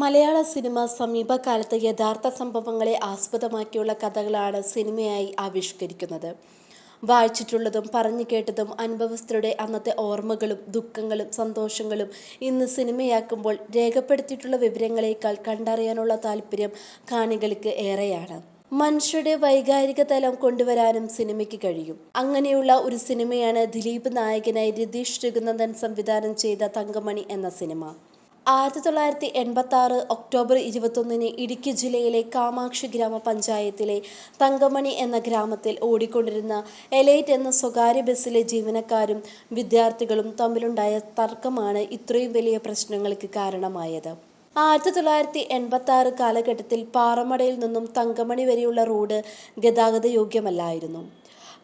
മലയാള cinema സമീപകാലത്ത് യഥാർത്ഥ സംഭവങ്ങളെ ആസ്പദമാക്കിയുള്ള കഥകളാണ് സിനിമയായി ആവിഷ്കരിക്കുന്നത്. വായിച്ചിട്ടുള്ളതും പറഞ്ഞു കേട്ടതും അനുഭവസ്ഥരുടെ അന്നത്തെ ഓർമ്മകളും ദുഃഖങ്ങളും സന്തോഷങ്ങളും ഇന്ന് സിനിമയാക്കുമ്പോൾ രേഖപ്പെടുത്തിയിട്ടുള്ള വിവരങ്ങളേക്കാൾ കണ്ടറിയാനുള്ള താല്പര്യം കാണികൾക്ക് ഏറെയാണ്. മനുഷ്യരുടെ വൈകാരിക തലം കൊണ്ടുവരാനും സിനിമയ്ക്ക് കഴിയും. അങ്ങനെയുള്ള ഒരു സിനിമയാണ് ദിലീപ് നായകനായി രതീഷ് രഘുനന്ദൻ സംവിധാനം ചെയ്ത തങ്കമണി എന്ന സിനിമ. ആയിരത്തി തൊള്ളായിരത്തി എൺപത്തി ആറ് ഒക്ടോബർ ഇരുപത്തൊന്നിന് ഇടുക്കി ജില്ലയിലെ കാമാക്ഷി ഗ്രാമപഞ്ചായത്തിലെ തങ്കമണി എന്ന ഗ്രാമത്തിൽ ഓടിക്കൊണ്ടിരുന്ന എലൈറ്റ് എന്ന സ്വകാര്യ ബസ്സിലെ ജീവനക്കാരും വിദ്യാർത്ഥികളും തമ്മിലുണ്ടായ തർക്കമാണ് ഇത്രയും വലിയ പ്രശ്നങ്ങൾക്ക് കാരണമായത്. ആയിരത്തി തൊള്ളായിരത്തി എൺപത്തി ആറ് കാലഘട്ടത്തിൽ പാറമടയിൽ നിന്നും തങ്കമണി വരെയുള്ള റോഡ് ഗതാഗത യോഗ്യമല്ലായിരുന്നു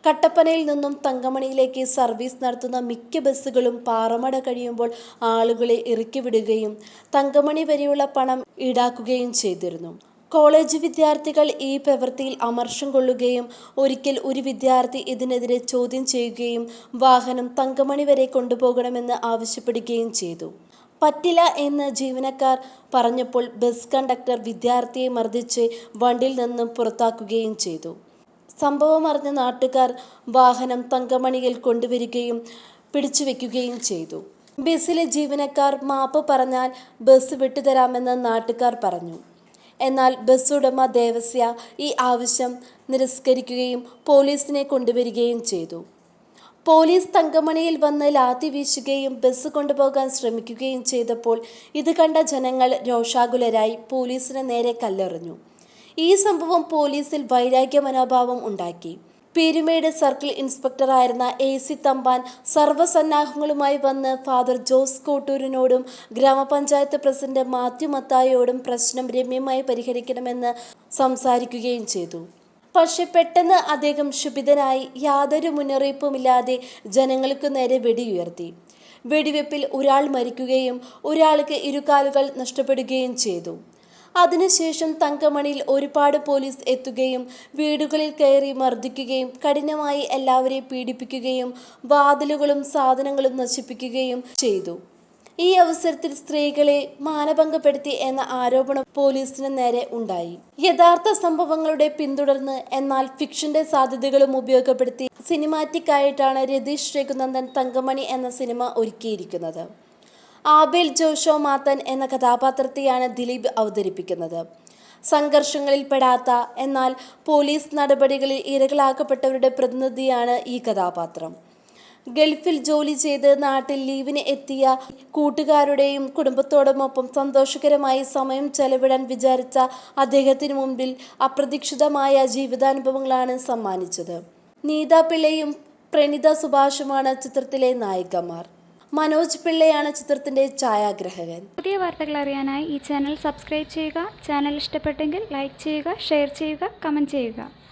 കട്ടപ്പനയിൽ നിന്നും തങ്കമണിയിലേക്ക് സർവീസ് നടത്തുന്ന മിക്ക ബസ്സുകളും പാറമട കഴിയുമ്പോൾ ആളുകളെ ഇറക്കിവിടുകയും തങ്കമണി വരെയുള്ള പണം ഈടാക്കുകയും ചെയ്തിരുന്നു. കോളേജ് വിദ്യാർത്ഥികൾ ഈ പ്രവൃത്തിയിൽ അമർഷം കൊള്ളുകയും ഒരിക്കൽ ഒരു വിദ്യാർത്ഥി ഇതിനെതിരെ ചോദ്യം ചെയ്യുകയും വാഹനം തങ്കമണി വരെ കൊണ്ടുപോകണമെന്ന് ആവശ്യപ്പെടുകയും ചെയ്തു. പറ്റില്ല എന്ന് ജീവനക്കാർ പറഞ്ഞപ്പോൾ ബസ് കണ്ടക്ടർ വിദ്യാർത്ഥിയെ മർദ്ദിച്ച് വണ്ടിയിൽ നിന്നും പുറത്താക്കുകയും ചെയ്തു. സംഭവം അറിഞ്ഞ നാട്ടുകാർ വാഹനം തങ്കമണിയിൽ കൊണ്ടുവരികയും പിടിച്ചു വെക്കുകയും ചെയ്തു. ബസ്സിലെ ജീവനക്കാർ മാപ്പ് പറഞ്ഞാൽ ബസ് വിട്ടുതരാമെന്ന് നാട്ടുകാർ പറഞ്ഞു. എന്നാൽ ബസ് ഉടമ ദേവസ്യ ഈ ആവശ്യം നിരസ്കരിക്കുകയും പോലീസിനെ കൊണ്ടുവരികയും ചെയ്തു. പോലീസ് തങ്കമണിയിൽ വന്ന് ലാത്തി വീശുകയും ബസ് കൊണ്ടുപോകാൻ ശ്രമിക്കുകയും ചെയ്തപ്പോൾ ഇത് കണ്ട ജനങ്ങൾ രോഷാകുലരായി പോലീസിന് നേരെ കല്ലെറിഞ്ഞു. ഈ സംഭവം പോലീസിൽ വൈരാഗ്യ മനോഭാവം ഉണ്ടാക്കി. പീരുമേട് സർക്കിൾ ഇൻസ്പെക്ടറായിരുന്ന എ സി തമ്പാൻ സർവസന്നാഹങ്ങളുമായി വന്ന് ഫാദർ ജോസ് കോട്ടൂരിനോടും ഗ്രാമപഞ്ചായത്ത് പ്രസിഡന്റ് മാത്യു മത്തായോടും പ്രശ്നം രമ്യമായി പരിഹരിക്കണമെന്ന് സംസാരിക്കുകയും ചെയ്തു. പക്ഷെ പെട്ടെന്ന് അദ്ദേഹം ക്ഷുഭിതനായി യാതൊരു മുന്നറിയിപ്പുമില്ലാതെ ജനങ്ങൾക്കു നേരെ വെടിയുയർത്തി. വെടിവെപ്പിൽ ഒരാൾ മരിക്കുകയും ഒരാൾക്ക് ഇരുകാലുകൾ നഷ്ടപ്പെടുകയും ചെയ്തു. അതിനുശേഷം തങ്കമണിയിൽ ഒരുപാട് പോലീസ് എത്തുകയും വീടുകളിൽ കയറി മർദ്ദിക്കുകയും കഠിനമായി എല്ലാവരെയും പീഡിപ്പിക്കുകയും വാതിലുകളും സാധനങ്ങളും നശിപ്പിക്കുകയും ചെയ്തു. ഈ അവസരത്തിൽ സ്ത്രീകളെ മാനഭംഗപ്പെടുത്തി എന്ന ആരോപണം പോലീസിന് നേരെ ഉണ്ടായി. യഥാർത്ഥ സംഭവങ്ങളുടെ പിന്തുടർന്ന് എന്നാൽ ഫിക്ഷന്റെ സാധ്യതകളും ഉപയോഗപ്പെടുത്തി സിനിമാറ്റിക് ആയിട്ടാണ് രതീഷ് രഘുനന്ദൻ തങ്കമണി എന്ന സിനിമ ഒരുക്കിയിരിക്കുന്നത്. ആബേൽ ജോഷോ മാത്തൻ എന്ന കഥാപാത്രത്തെയാണ് ദിലീപ് അവതരിപ്പിക്കുന്നത്. സംഘർഷങ്ങളിൽ പെടാത്ത എന്നാൽ പോലീസ് നടപടികളിൽ ഇരകളാക്കപ്പെട്ടവരുടെ പ്രതിനിധിയാണ് ഈ കഥാപാത്രം. ഗൾഫിൽ ജോലി ചെയ്ത് നാട്ടിൽ ലീവിന് എത്തിയ കൂട്ടുകാരുടെയും കുടുംബത്തോടുമൊപ്പം സന്തോഷകരമായി സമയം ചെലവിടാൻ വിചാരിച്ച അദ്ദേഹത്തിന് മുമ്പിൽ അപ്രതീക്ഷിതമായ ജീവിതാനുഭവങ്ങളാണ് സമ്മാനിച്ചത്. നീത പിള്ളയും പ്രണിത സുഭാഷുമാണ് ചിത്രത്തിലെ നായികമാർ. മനോജ് പിള്ളയാണ് ചിത്രത്തിന്റെ ഛായാഗ്രഹകൻ. പുതിയ വാർത്തകൾ അറിയാനായി ഈ ചാനൽ സബ്സ്ക്രൈബ് ചെയ്യുക. ചാനൽ ഇഷ്ടപ്പെട്ടെങ്കിൽ ലൈക്ക് ചെയ്യുക ഷെയർ ചെയ്യുക കമന്റ് ചെയ്യുക.